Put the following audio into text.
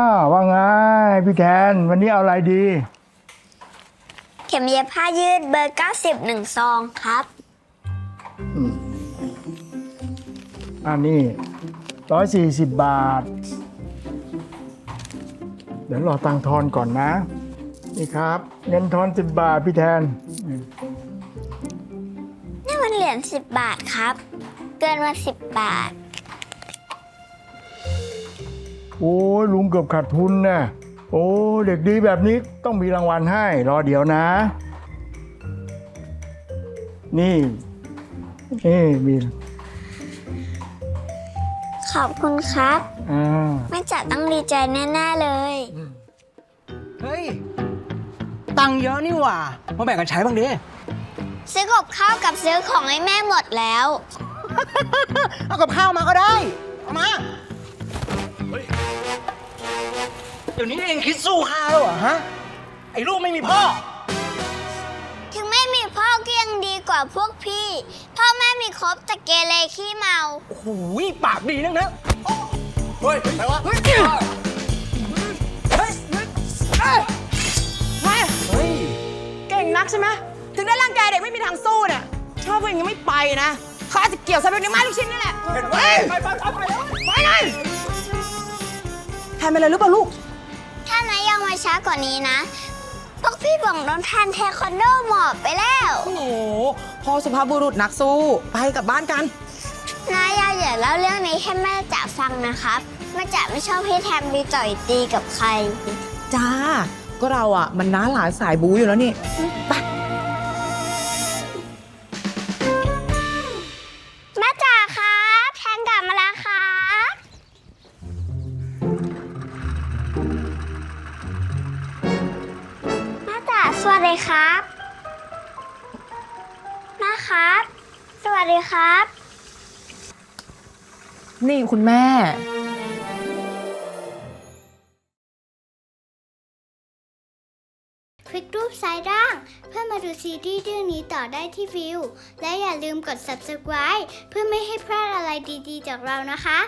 าวว่าไงพี่แทนวันนี้เอาอะไรดี เข็มเย็บผ้ายืดเบอร์ 90หนึ่งซองครับ อันนี้ร้อยสี่สิบบาท เดี๋ยวรอตังค์ทอนก่อนนะ นี่ครับ เงินทอนสิบบาทพี่แทน นี่มันเหรียญ10 บาทครับ เกินมา 10 บาท โอ้ยลุงเกือบขาดทุนนะโอ้เด็กดีแบบนี้ต้องมีรางวัลให้ รอเดี๋ยวนะ นี่นี่มีขอบคุณครับ อ่าแม่จ๋าต้องดีใจแน่ๆเลย เฮ้ย ตังค์เยอะนี่หว่า มาแบ่งกันใช้บ้างดิ ซื้อกับข้าวกับซื้อของให้แม่หมดแล้ว เอากับข้าวมาก็ได้ เอามา เดี๋ยวนี้เองคิดสู้ข้าแล้วเหรอฮะ ไอ้ลูกไม่มีพ่อ ถึงไม่มีพ่อก็ยังดีกว่าพวกพี่ พ่อแม่มีครบแต่เกเรขี้เมา โอ้โหปากดีนักนะเฮ้ยอะไรวะ เฮ้ย เฮ้ยไม่เฮ้ยเก่งนักใช่ไหมถึงได้ร่างกายเด็กไม่มีทางสู้เนี่ยชอบผู้หญิงยังไม่ไปนะเขาอาจจะเกี่ยวสายเป็นนิ้วไม้ลูกชิ้นนี่แหละเห็นไหมไปไปไปไปไปเลยแทนไปเลยหรือเปล่าลูก ถ้านายยังมาช้ากว่านี้นะ พวกพี่บอกโดนแทนเทควันโดหมอบไปแล้ว โอ้โหพ่อสุภาพบุรุษนักสู้ ไปกลับบ้านกัน นายอย่าอย่าเล่าเรื่องนี้ให้แม่จ๋าฟังนะครับแม่จ๋าไม่ชอบให้แทมดีจ่อยตีกับใคร จ้า ก็เราอะ มันน้าหลานสายบูอยู่แล้วนี่ ไป วัสดีครับแม่ครับ สวัสดีครับ นี่คุณแม่ คลิกรูปซ้ายล่าง เพื่อมาดูซีรีส์เรื่องนี้ต่อได้ที่วิว และอย่าลืมกด subscribe เพื่อไม่ให้พลาดอะไรดีๆ จากเรานะคะ